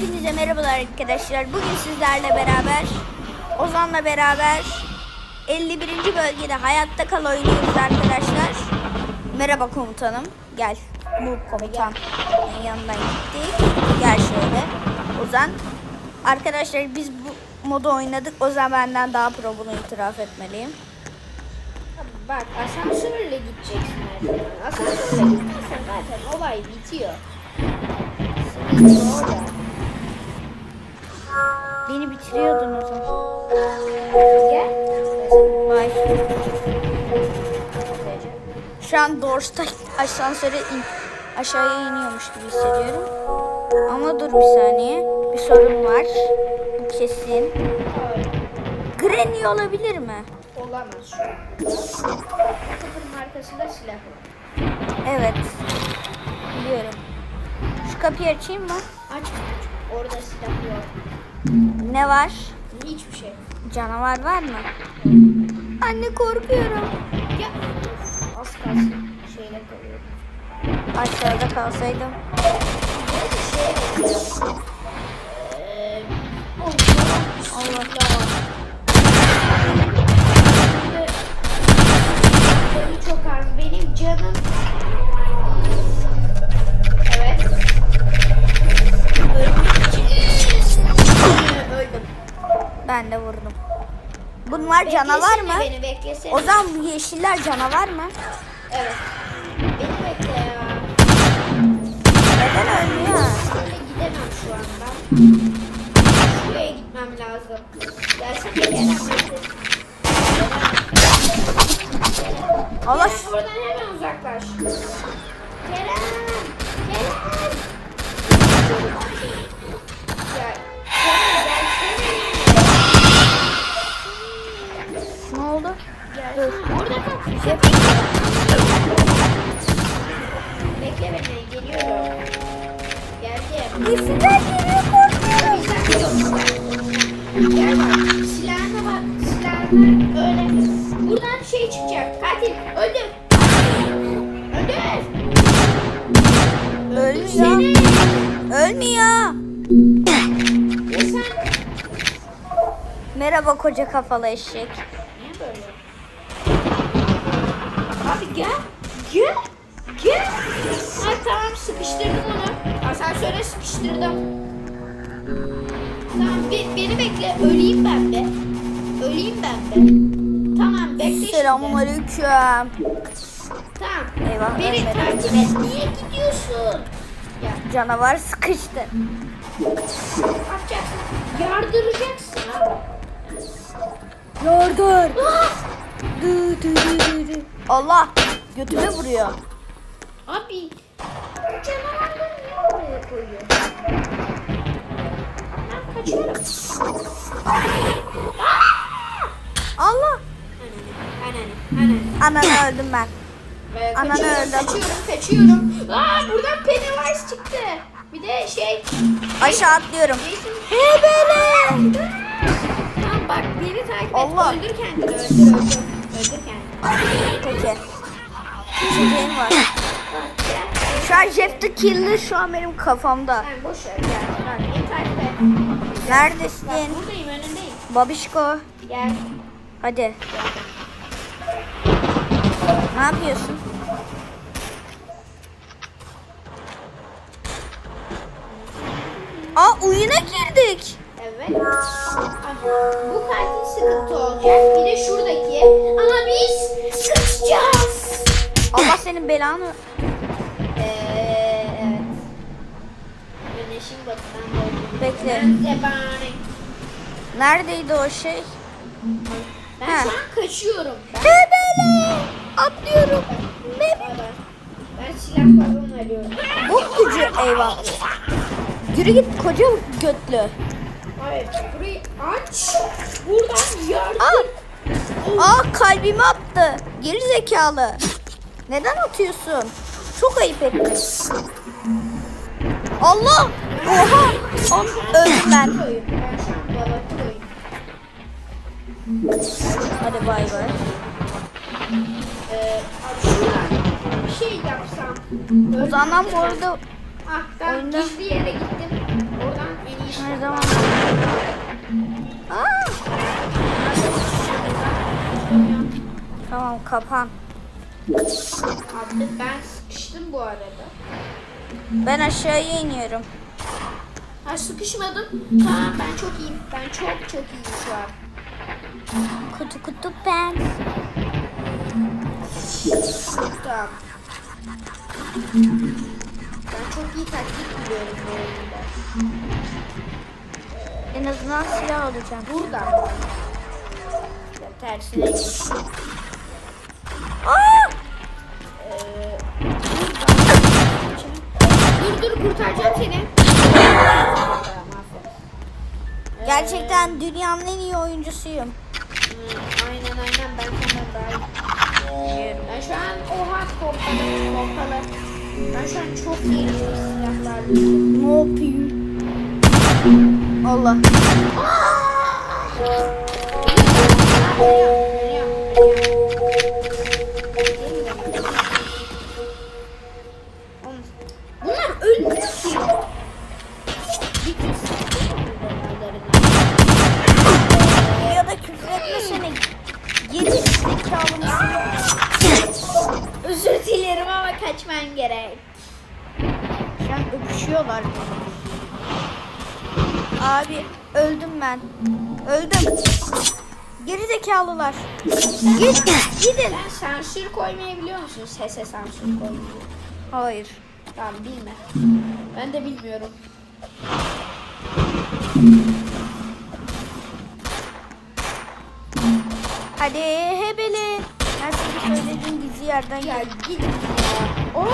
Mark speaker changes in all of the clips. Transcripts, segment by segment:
Speaker 1: Hepinize merhabalar arkadaşlar. Bugün sizlerle beraber Ozan'la beraber 51. bölgede hayatta kal oynuyoruz arkadaşlar. Merhaba komutanım. Gel. Bu komutan yanından gittik. Gel şöyle. Ozan. Arkadaşlar biz bu modu oynadık. Ozan benden daha pro bunu itiraf etmeliyim.
Speaker 2: Bak asansörle gideceksin her zaman. Asansörle gitmezsen zaten olay bitiyor. Sıkıntı.
Speaker 1: Beni bitiriyordun Ozan.
Speaker 2: Gel.
Speaker 1: Vay. Şu an Dors'ta asansöre in, aşağıya iniyormuş gibi hissediyorum. Ama dur bir saniye. Bir sorun var. Bu kesin. Granny olabilir mi?
Speaker 2: Olamaz. Kapının arkasında silah var.
Speaker 1: Evet. Biliyorum. Şu kapıyı açayım mı?
Speaker 2: Açma. Orada silah yok.
Speaker 1: Ne var?
Speaker 2: Hiçbir şey.
Speaker 1: Canavar var mı? Anne korkuyorum.
Speaker 2: Ya. Az kalsın. Şeyle kalıyor.
Speaker 1: Aşağıda kalsaydım.
Speaker 2: Eee. Oh,
Speaker 1: Allah.
Speaker 2: Canım
Speaker 1: canavar mı?
Speaker 2: Beni beklesene.
Speaker 1: O zaman bu yeşiller canavar mı?
Speaker 2: Evet. Beni bekle ya.
Speaker 1: Neden ölmüyor?
Speaker 2: Şöyle gidemem şu anda. Kal. Bekle beni. Geliyorum. Geldim.
Speaker 1: Yeşiller geliyor korkuyorum.
Speaker 2: Gel bak. Silahına bak. Silahına öyle. Buradan şey çıkacak. Katil. Öldür. Öldür.
Speaker 1: Ölmüyor.
Speaker 2: Seni.
Speaker 1: Ölmüyor. Merhaba koca kafalı eşek.
Speaker 2: Niye böyle? Abi gel. Gel. Gel. Ha tamam sıkıştırdım onu. Asansöre sıkıştırdım. Tamam be- beni bekle. Öleyim ben be. Öleyim ben be. Tamam bekle şimdi.
Speaker 1: Selamun aleyküm.
Speaker 2: Tamam.
Speaker 1: Eyvah,
Speaker 2: Beni
Speaker 1: ölmedim.
Speaker 2: takip et. Niye gidiyorsun? Ya
Speaker 1: Canavar sıkıştı.
Speaker 2: ne yapacaksın? Yardıracaksın.
Speaker 1: Yardır.
Speaker 2: Ah!
Speaker 1: Dı dı dı. Allah götüme vuruyor.
Speaker 2: Abi canavarları niye oraya koyuyor? Ben kaçıyorum.
Speaker 1: Allah.
Speaker 2: Ananı, ananı, ananı.
Speaker 1: Öldüm ben. Ananı
Speaker 2: kaçıyorum,
Speaker 1: öldüm.
Speaker 2: kaçıyorum, kaçıyorum. Aa buradan Pennywise çıktı. Bir de şey...
Speaker 1: Aşağı atlıyorum.
Speaker 2: Jason...
Speaker 1: Hebele.
Speaker 2: Tamam bak beni takip et.
Speaker 1: Allah.
Speaker 2: Öldür kendini, öldür, öldür. Öldür kendini.
Speaker 1: Peki. İçeceğim var. Şu an Jeff the Killer şu an benim kafamda.
Speaker 2: Sen boş ver et.
Speaker 1: Neredesin?
Speaker 2: Bak buradayım, önündeyim.
Speaker 1: Babişko.
Speaker 2: Gel.
Speaker 1: Hadi. Ne yapıyorsun? Aa oyuna girdik.
Speaker 2: Evet. Bu katil sıkıntı olacak. Bir de şuradaki.
Speaker 1: Senin belanı.
Speaker 2: Ee, evet. Güneşin batıdan doğduğunu.
Speaker 1: Bekle. Neredeydi o şey?
Speaker 2: Ben
Speaker 1: Ha.
Speaker 2: şu an kaçıyorum. Ben,
Speaker 1: Hebele. Atlıyorum.
Speaker 2: Bay bay. ben silah falan arıyorum.
Speaker 1: Bu gücü eyvah. Yürü git koca götlü.
Speaker 2: Hayır burayı aç. Buradan yardım.
Speaker 1: Aa, aa kalbimi attı. Geri zekalı. Neden atıyorsun? Çok ayıp etmiş. Allah! Oha! Am öldüm. Hadi bay bay.
Speaker 2: Ee, bir şey yapsam.
Speaker 1: O bu arada
Speaker 2: Ah ben
Speaker 1: Oyunda...
Speaker 2: gizli yere gittim. Oradan en iyi Her zaman. Aa!
Speaker 1: Tamam kapan.
Speaker 2: Abi ben sıkıştım bu arada.
Speaker 1: Ben aşağıya iniyorum.
Speaker 2: Ha sıkışmadım. Tamam ben çok iyiyim. Ben çok çok iyiyim şu an.
Speaker 1: Kutu kutu ben.
Speaker 2: Tamam. Ben çok iyi taktik biliyorum bu oyunda.
Speaker 1: En azından silah alacağım.
Speaker 2: Buradan. Ya tersine.
Speaker 1: Aa!
Speaker 2: Dur dur kurtaracağım seni.
Speaker 1: Gerçekten dünyanın en iyi oyuncusuyum.
Speaker 2: hı, Aynen aynen ben senden daha iyi. Ben şu an oha korkalı korkalı. Ben şu an çok iyi silahlar buldum.
Speaker 1: Ne yapayım? Allah. Şu an öpüşüyorlar. Abi öldüm ben. Öldüm. Geri zekalılar. Git gidin.
Speaker 2: Sen sansür koymayı biliyor musun? Sese sansür koymayı.
Speaker 1: Hayır.
Speaker 2: Tamam bilme. Ben de bilmiyorum.
Speaker 1: Hadi hebele. Ben sana söylediğim gizli yerden gel.
Speaker 2: git ya. Oo,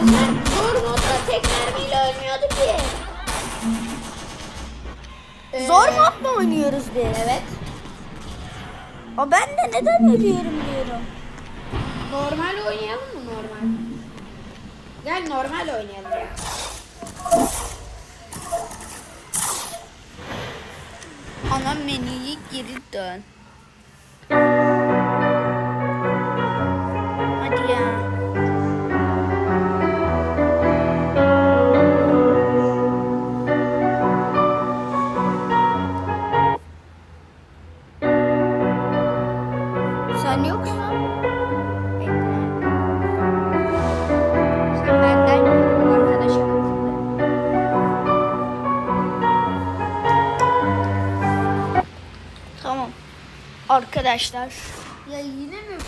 Speaker 2: bunlar zor modda tek mermiyle ölmüyordu ki. Ee,
Speaker 1: Zor mod mu oynuyoruz biz?
Speaker 2: Evet.
Speaker 1: O ben de neden ölüyorum diyorum.
Speaker 2: Normal oynayalım mı normal? Gel normal oynayalım ya.
Speaker 1: Ana menüye geri dön. Hadi ya. Arkadaşlar.
Speaker 2: Ya yine mi?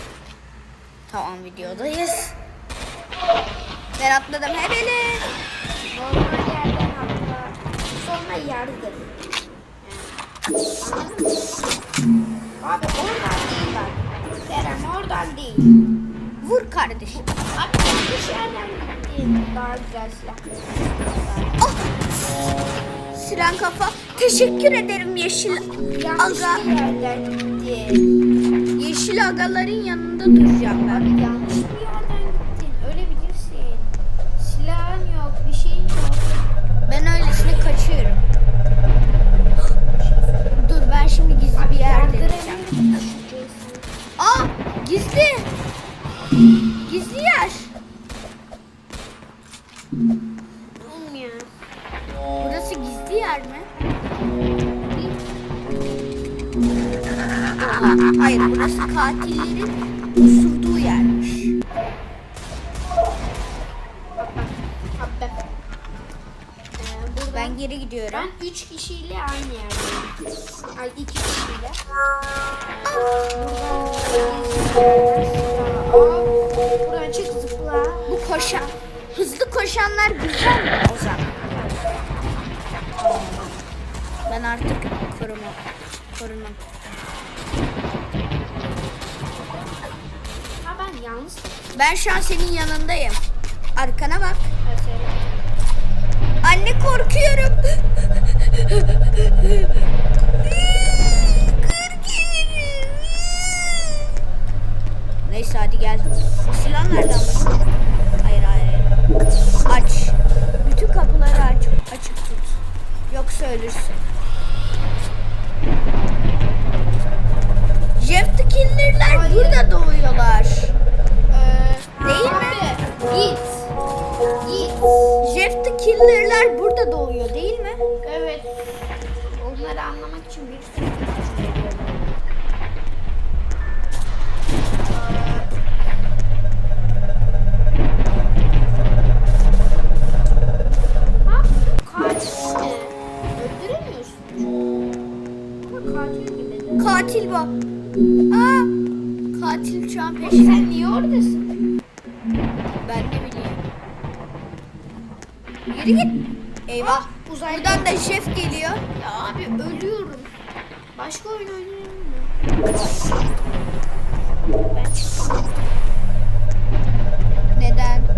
Speaker 1: Tamam videodayız. Ben atladım hebele.
Speaker 2: Normal yerden atla. Sonra. Yani, mı? Abi oradan değil bak. Kerem oradan değil.
Speaker 1: Vur kardeşim.
Speaker 2: Abi yanlış yerden gittin. Daha güzel silah.
Speaker 1: Oh! Siren kafa. Teşekkür ederim yeşil
Speaker 2: Yanlış
Speaker 1: aga.
Speaker 2: yerden.
Speaker 1: Yeşil agaların yanında duracağım ben.
Speaker 2: Yanlış
Speaker 1: Hayır burası katillerin osurduğu yermiş. Ben geri gidiyorum.
Speaker 2: ben üç kişiyle aynı yerdeyim. Ay iki kişiyle. Aa, buradan çık zıpla.
Speaker 1: Bu koşan, hızlı koşanlar güzel mi o zaman? Ben artık koruma, korunum.
Speaker 2: Ha ben yalnız.
Speaker 1: Ben şu an senin yanındayım. Arkana bak.
Speaker 2: Evet.
Speaker 1: Anne korkuyorum. Korkuyorum. Neyse hadi gel. Silah nereden? Hayır hayır. Aç. Bütün kapıları aç. Açık tut. Yoksa ölürsün. Jeff the burada doğuyorlar. Sürünürler burada doğuyor değil mi?
Speaker 2: Evet. Onları anlamak için bir sürü test veriyorum. Katil
Speaker 1: bu. Aa, katil şu an peşinde. Yürü git. Eyvah.
Speaker 2: Uzay
Speaker 1: Buradan da şef geliyor.
Speaker 2: Ya abi ölüyorum. Başka oyun oynayayım mı? Neden?